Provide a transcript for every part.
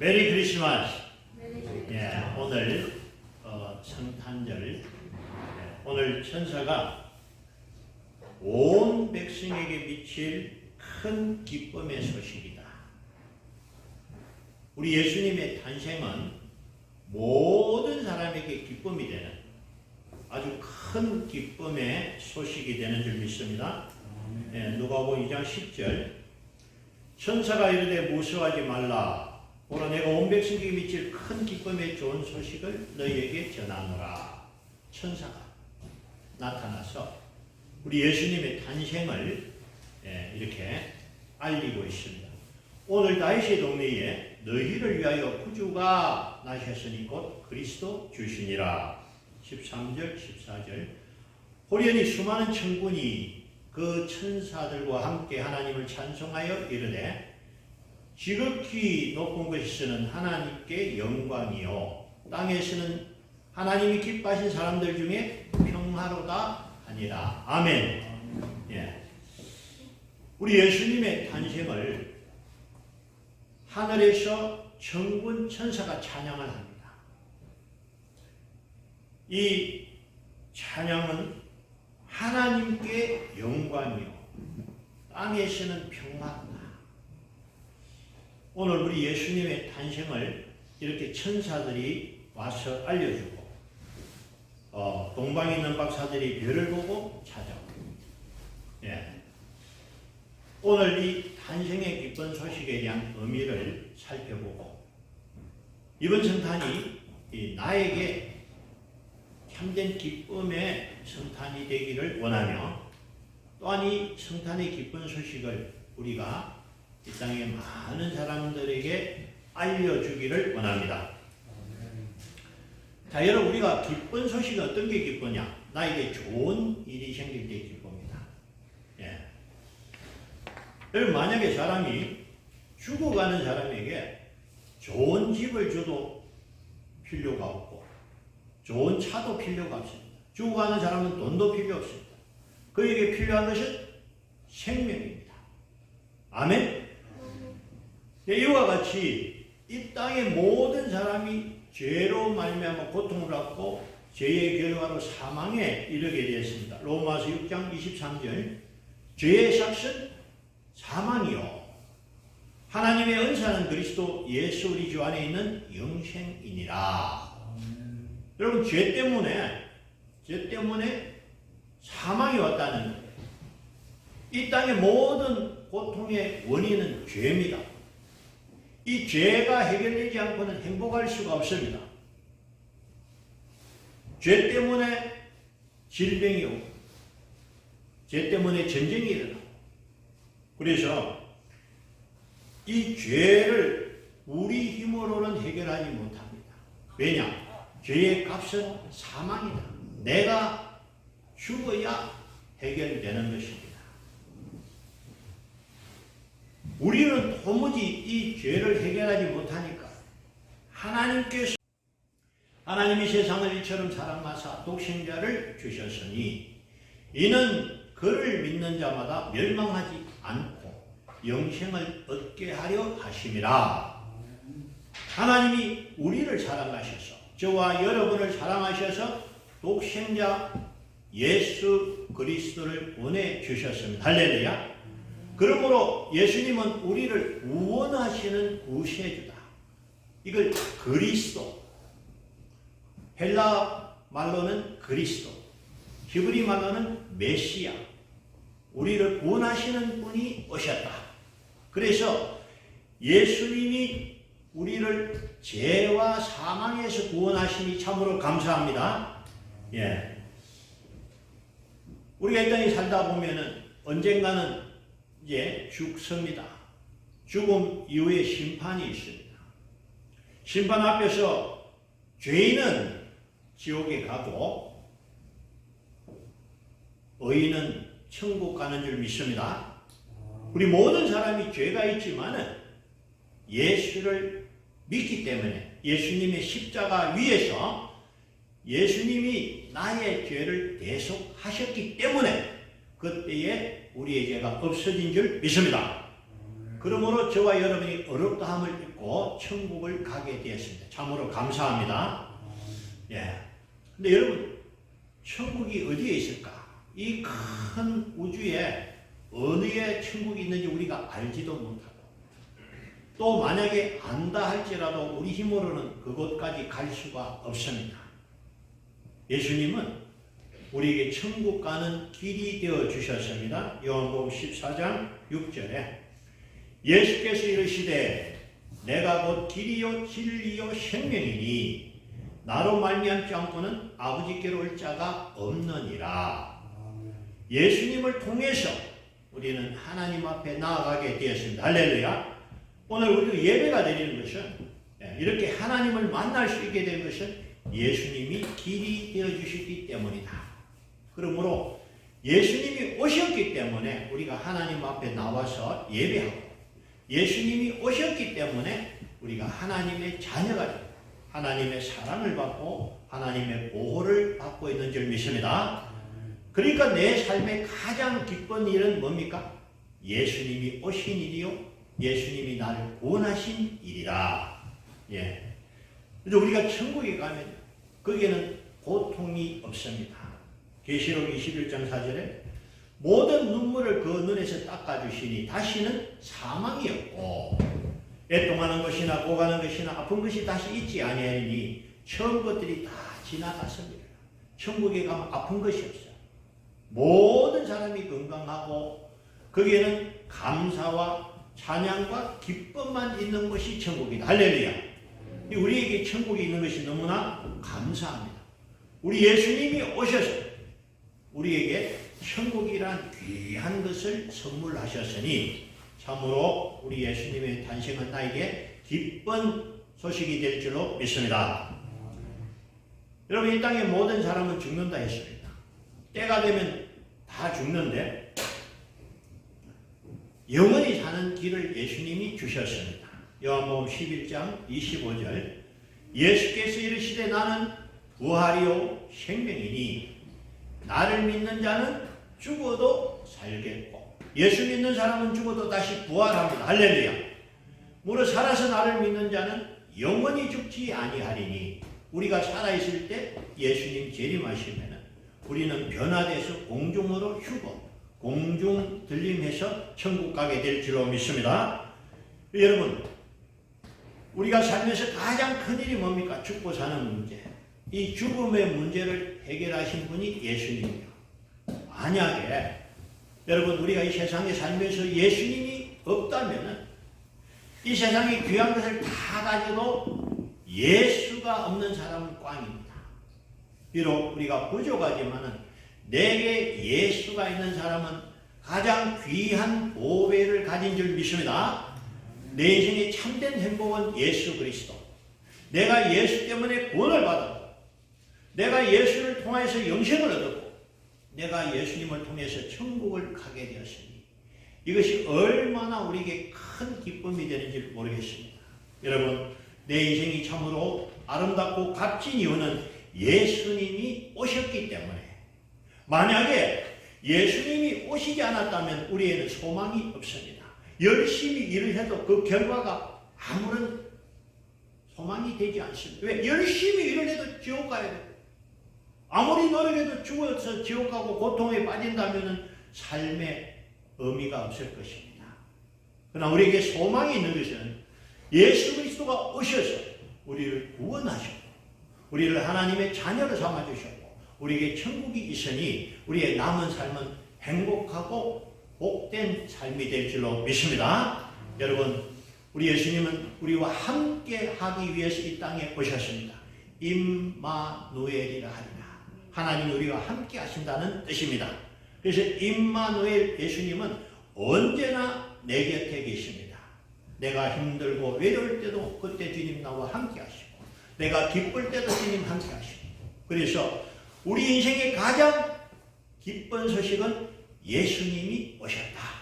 메리 크리스마스. 예, 오늘 어, 성탄절. 예, 오늘 천사가 온 백성에게 미칠 큰 기쁨의 소식이다. 우리 예수님의 탄생은 모든 사람에게 기쁨이 되는 아주 큰 기쁨의 소식이 되는 줄 믿습니다. 예, 누가복음 2장 10절 천사가 이르되 무서워하지 말라 오라 내가 온 백성에게 미칠 큰 기쁨의 좋은 소식을 너희에게 전하노라. 천사가 나타나서 우리 예수님의 탄생을 예, 이렇게 알리고 있습니다. 오늘 다윗의 동네에 너희를 위하여 구주가 나셨으니 곧 그리스도 주시니라. 13절 14절. 호련히 수많은 천군이 그 천사들과 함께 하나님을 찬송하여 이르되 지극히 높은 곳에서는 하나님께 영광이요 땅에서는 하나님이 기뻐하신 사람들 중에 평화로다 하니라 아멘. 예. 우리 예수님의 탄생을 하늘에서 천군 천사가 찬양을 합니다. 이 찬양은 하나님께 영광이요 땅에서는 평화다. 오늘 우리 예수님의 탄생을 이렇게 천사들이 와서 알려주고 어, 동방에 있는 박사들이 별을 보고 찾아오고 예. 오늘 이 탄생의 기쁜 소식에 대한 의미를 살펴보고 이번 성탄이 이 나에게 참된 기쁨의 성탄이 되기를 원하며 또한 이 성탄의 기쁜 소식을 우리가 이 땅의 많은 사람들에게 알려주기를 원합니다. 자, 여러분 우리가 기쁜 소식이 어떤 게 기쁘냐? 나에게 좋은 일이 생길 때 기쁩니다. 예. 여러분 만약에 사람이 죽어가는 사람에게 좋은 집을 줘도 필요가 없고 좋은 차도 필요가 없습니다. 죽어가는 사람은 돈도 필요 없습니다. 그에게 필요한 것은 생명입니다. 아멘. 네, 이와 같이 이 땅의 모든 사람이 죄로 말미암아 고통을 받고 죄의 결과로 사망에 이르게 되었습니다. 로마서 6장 23절 죄의 삭은 사망이요 하나님의 은사는 그리스도 예수 우리 주 안에 있는 영생이니라. 여러분 죄 때문에 죄 때문에 사망이 왔다는. 이 땅의 모든 고통의 원인은 죄입니다. 이 죄가 해결되지 않고는 행복할 수가 없습니다. 죄 때문에 질병이 오고, 죄 때문에 전쟁이 일어나고, 그래서 이 죄를 우리 힘으로는 해결하지 못합니다. 왜냐? 죄의 값은 사망이다. 내가 죽어야 해결되는 것입니다. 우리는 도무지 이 죄를 해결하지 못하니까 하나님께서 하나님이 세상을 이처럼 사랑하사 독생자를 주셨으니 이는 그를 믿는 자마다 멸망하지 않고 영생을 얻게 하려 하심이라. 하나님이 우리를 사랑하셔서 저와 여러분을 사랑하셔서 독생자 예수 그리스도를 보내 주셨습니다. 할렐루야. 그러므로 예수님은 우리를 구원하시는 구세주다. 이걸 그리스도. 헬라 말로는 그리스도. 히브리 말로는 메시아. 우리를 구원하시는 분이 오셨다. 그래서 예수님이 우리를 죄와 사망에서 구원하시니 참으로 감사합니다. 예. 우리가 이 땅에 살다 보면은 언젠가는 이제 죽습니다. 죽음 이후에 심판이 있습니다. 심판 앞에서 죄인은 지옥에 가고 의인은 천국 가는 줄 믿습니다. 우리 모든 사람이 죄가 있지만은 예수를 믿기 때문에 예수님의 십자가 위에서 예수님이 나의 죄를 대속하셨기 때문에 그때에 우리의 죄가 없어진 줄 믿습니다. 그러므로 저와 여러분이 어렵다함을 받고 천국을 가게 되었습니다. 참으로 감사합니다. 예. 근데 여러분, 천국이 어디에 있을까? 이 큰 우주에 어디에 천국이 있는지 우리가 알지도 못하고 또 만약에 안다 할지라도 우리 힘으로는 그곳까지 갈 수가 없습니다. 예수님은 우리에게 천국 가는 길이 되어 주셨습니다. 요한복음 14장 6절에 예수께서 이르시되 내가 곧 길이요 진리요 생명이니 나로 말미암지 않고는 아버지께로 올 자가 없느니라. 예수님을 통해서 우리는 하나님 앞에 나아가게 되었습니다. 할렐루야. 오늘 우리가 예배가 드리는 것은 예, 이렇게 하나님을 만날 수 있게 된 것은 예수님이 길이 되어 주셨기 때문이다. 그러므로 예수님이 오셨기 때문에 우리가 하나님 앞에 나와서 예배하고 예수님이 오셨기 때문에 우리가 하나님의 자녀가 되고 하나님의 사랑을 받고 하나님의 보호를 받고 있는 줄 믿습니다. 그러니까 내 삶의 가장 기쁜 일은 뭡니까? 예수님이 오신 일이요. 예수님이 나를 구원하신 일이라. 예. 그래서 우리가 천국에 가면 거기에는 고통이 없습니다. 계시록 21장 4절에 모든 눈물을 그 눈에서 닦아주시니 다시는 사망이 없고 애통하는 것이나 고가는 것이나 아픈 것이 다시 있지 아니하니 처음 것들이 다 지나갔습니다. 천국에 가면 아픈 것이 없어요. 모든 사람이 건강하고 거기에는 감사와 찬양과 기쁨만 있는 것이 천국이다. 할렐루야. 우리에게 천국이 있는 것이 너무나 감사합니다. 우리 예수님이 오셔서 우리에게 천국이란 귀한 것을 선물하셨으니 참으로 우리 예수님의 탄생은 나에게 기쁜 소식이 될 줄로 믿습니다. 여러분 이 땅의 모든 사람은 죽는다 했습니다. 때가 되면 다 죽는데 영원히 사는 길을 예수님이 주셨습니다. 요한복음 11장 25절 예수께서 이르시되 나는 부활이요 생명이니 나를 믿는 자는 죽어도 살겠고 예수 믿는 사람은 죽어도 다시 부활합니다. 할렐루야. 무릇 살아서 나를 믿는 자는 영원히 죽지 아니하리니 우리가 살아 있을 때 예수님 재림하시면은 우리는 변화돼서 공중으로 휴고 공중 들림해서 천국 가게 될 줄로 믿습니다. 여러분 우리가 살면서 가장 큰 일이 뭡니까? 죽고 사는 문제. 이 죽음의 문제를 해결하신 분이 예수님이요. 만약에 여러분 우리가 이 세상에 살면서 예수님이 없다면은 이 세상에 귀한 것을 다 가지고 예수가 없는 사람은 꽝입니다. 비록 우리가 부족하지만은 내게 예수가 있는 사람은 가장 귀한 보배를 가진 줄 믿습니다. 내 인생의 참된 행복은 예수 그리스도. 내가 예수 때문에 구원을 받았고, 내가 예수를 통해서 영생을 얻었고, 내가 예수님을 통해서 천국을 가게 되었으니, 이것이 얼마나 우리에게 큰 기쁨이 되는지 모르겠습니다. 여러분, 내 인생이 참으로 아름답고 값진 이유는 예수님이 오셨기 때문에, 만약에 예수님이 오시지 않았다면 우리에는 소망이 없습니다. 열심히 일을 해도 그 결과가 아무런 소망이 되지 않습니다. 왜? 열심히 일을 해도 지옥 가야 돼요. 아무리 노력해도 죽어서 지옥 가고 고통에 빠진다면 삶의 의미가 없을 것입니다. 그러나 우리에게 소망이 있는 것은 예수 그리스도가 오셔서 우리를 구원하셨고 우리를 하나님의 자녀로 삼아주셨고 우리에게 천국이 있으니 우리의 남은 삶은 행복하고 복된 삶이 될 줄로 믿습니다. 여러분, 우리 예수님은 우리와 함께 하기 위해서 이 땅에 오셨습니다. 임마누엘이라 하리라. 하나님 우리와 함께 하신다는 뜻입니다. 그래서 임마누엘 예수님은 언제나 내 곁에 계십니다. 내가 힘들고 외로울 때도 그때 주님 나와 함께 하시고 내가 기쁠 때도 주님 함께 하시고 그래서 우리 인생의 가장 기쁜 소식은 예수님이 오셨다.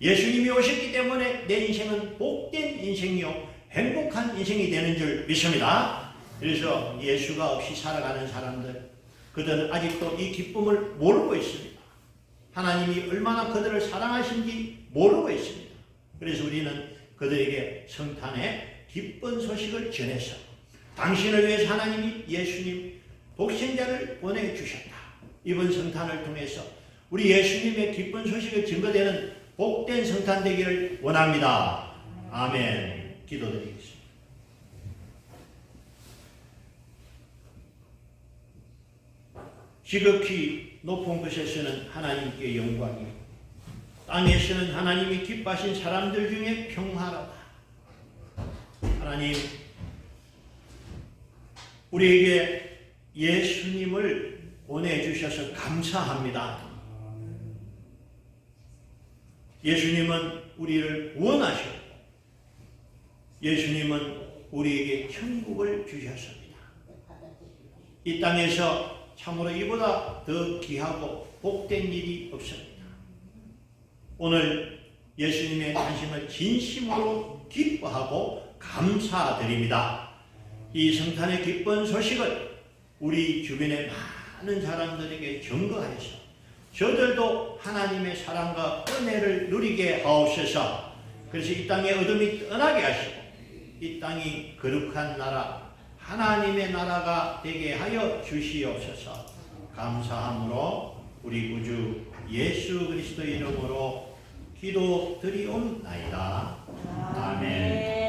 예수님이 오셨기 때문에 내 인생은 복된 인생이요 행복한 인생이 되는 줄 믿습니다. 그래서 예수가 없이 살아가는 사람들 그들은 아직도 이 기쁨을 모르고 있습니다. 하나님이 얼마나 그들을 사랑하신지 모르고 있습니다. 그래서 우리는 그들에게 성탄의 기쁜 소식을 전해서 당신을 위해서 하나님이 예수님 복생자를 보내주셨다. 이번 성탄을 통해서 우리 예수님의 기쁜 소식을 증거되는 복된 성탄 되기를 원합니다. 아멘. 기도드리겠습니다. 지극히 높은 곳에서는 하나님께 영광이 땅에서는 하나님이 기뻐하신 사람들 중에 평화로다. 하나님, 우리에게 예수님을 보내주셔서 감사합니다. 예수님은 우리를 원하셨고, 예수님은 우리에게 천국을 주셨습니다. 이 땅에서 참으로 이보다 더 귀하고 복된 일이 없습니다. 오늘 예수님의 탄생을 진심으로 기뻐하고 감사드립니다. 이 성탄의 기쁜 소식을 우리 주변의 많은 사람들에게 증거하여서 저들도 하나님의 사랑과 은혜를 누리게 하옵소서. 그래서 이 땅의 어둠이 떠나게 하시고 이 땅이 거룩한 나라 하나님의 나라가 되게 하여 주시옵소서. 감사함으로 우리 구주 예수 그리스도 이름으로 기도 드리옵나이다. 아멘.